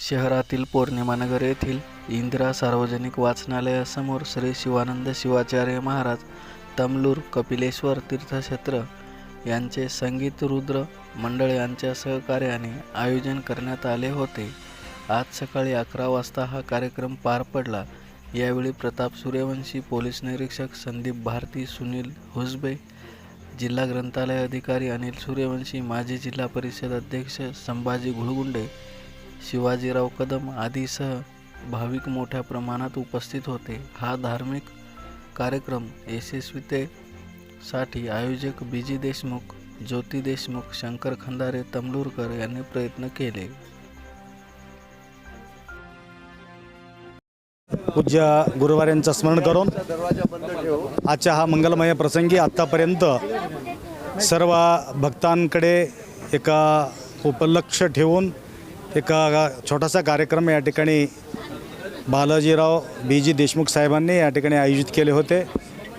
शहरातील पौर्णिमानगर येथील इंदिरा सार्वजनिक वाचनालयासमोर श्री शिवानंद शिवाचार्य महाराज तमलूर कपिलेश्वर तीर्थक्षेत्र यांचे संगीत रुद्र मंडळ यांच्या सहकार्याने आयोजन करण्यात आले होते. आज सकाळी अकरा वाजता हा कार्यक्रम पार पडला. यावेळी प्रताप सूर्यवंशी पोलीस निरीक्षक संदीप भारती सुनील हुसबे जिल्हा ग्रंथालय अधिकारी अनिल सूर्यवंशी माजी जिल्हा परिषद अध्यक्ष संभाजी घुळगुंडे शिवाजीराव कदम आदीसह भाविक मोठ्या प्रमाणात उपस्थित होते. हा धार्मिक कार्यक्रम यशस्वीतेसाठी आयोजक बीजी देशमुख ज्योती देशमुख शंकर खंदारे तमलूरकर यांनी प्रयत्न केले. पूज्य गुरुवार यांचं स्मरण करून आजच्या हा मंगलमय प्रसंगी आत्तापर्यंत सर्व भक्तांकडे एका उपलक्ष ठेवून एक छोटासा कार्यक्रम या ठिकाणी बालाजीराव बी जी देशमुख साहेबांनी या ठिकाणी आयोजित केले होते.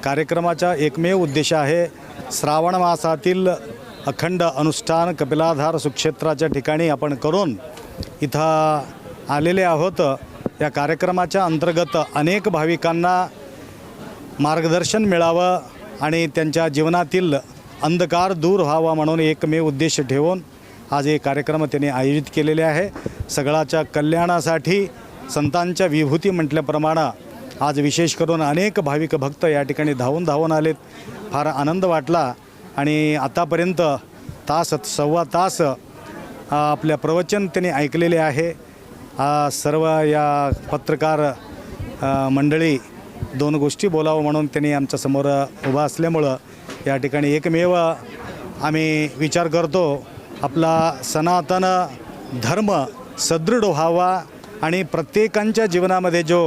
कार्यक्रमाचा एकमेव उद्देश आहे श्रावण मासातील अखंड अनुष्ठान कपिलाधार सुक्षेत्राच्या ठिकाणी आपण करून इथं आलेले आहोत. या कार्यक्रमाच्या अंतर्गत अनेक भाविकांना मार्गदर्शन मिळावं आणि त्यांच्या जीवनातील अंधकार दूर व्हावा म्हणून एकमेव उद्देश ठेवून आज हे कार्यक्रम त्यांनी आयोजित केलेले आहे. सगळ्याच्या कल्याणासाठी संतांच्या विभूती म्हटल्याप्रमाणे आज विशेष करून अनेक भाविक भक्त या ठिकाणी धावून धावून आलेत. फार आनंद वाटला आणि आतापर्यंत तास सव्वा तास आपल्या प्रवचन त्यांनी ऐकलेले आहे. सर्व या पत्रकार मंडळी दोन गोष्टी बोलावं म्हणून त्यांनी आमच्यासमोर उभा असल्यामुळं या ठिकाणी एकमेव आम्ही विचार करतो. आपला सनातन धर्म सदृढ व्हावा आणि प्रत्येकांच्या जीवनामध्ये जो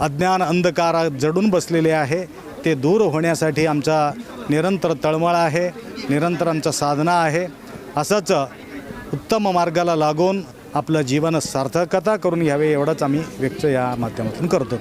अज्ञान अंधकार जडून बसलेले आहे ते दूर होण्यासाठी आमचा निरंतर तळमळ आहे निरंतर आमचा साधना आहे. असंच उत्तम मार्गाला लागून आपलं जीवन सार्थकता करून घ्यावे एवढंच आम्ही व्यक्त या माध्यमातून करतो.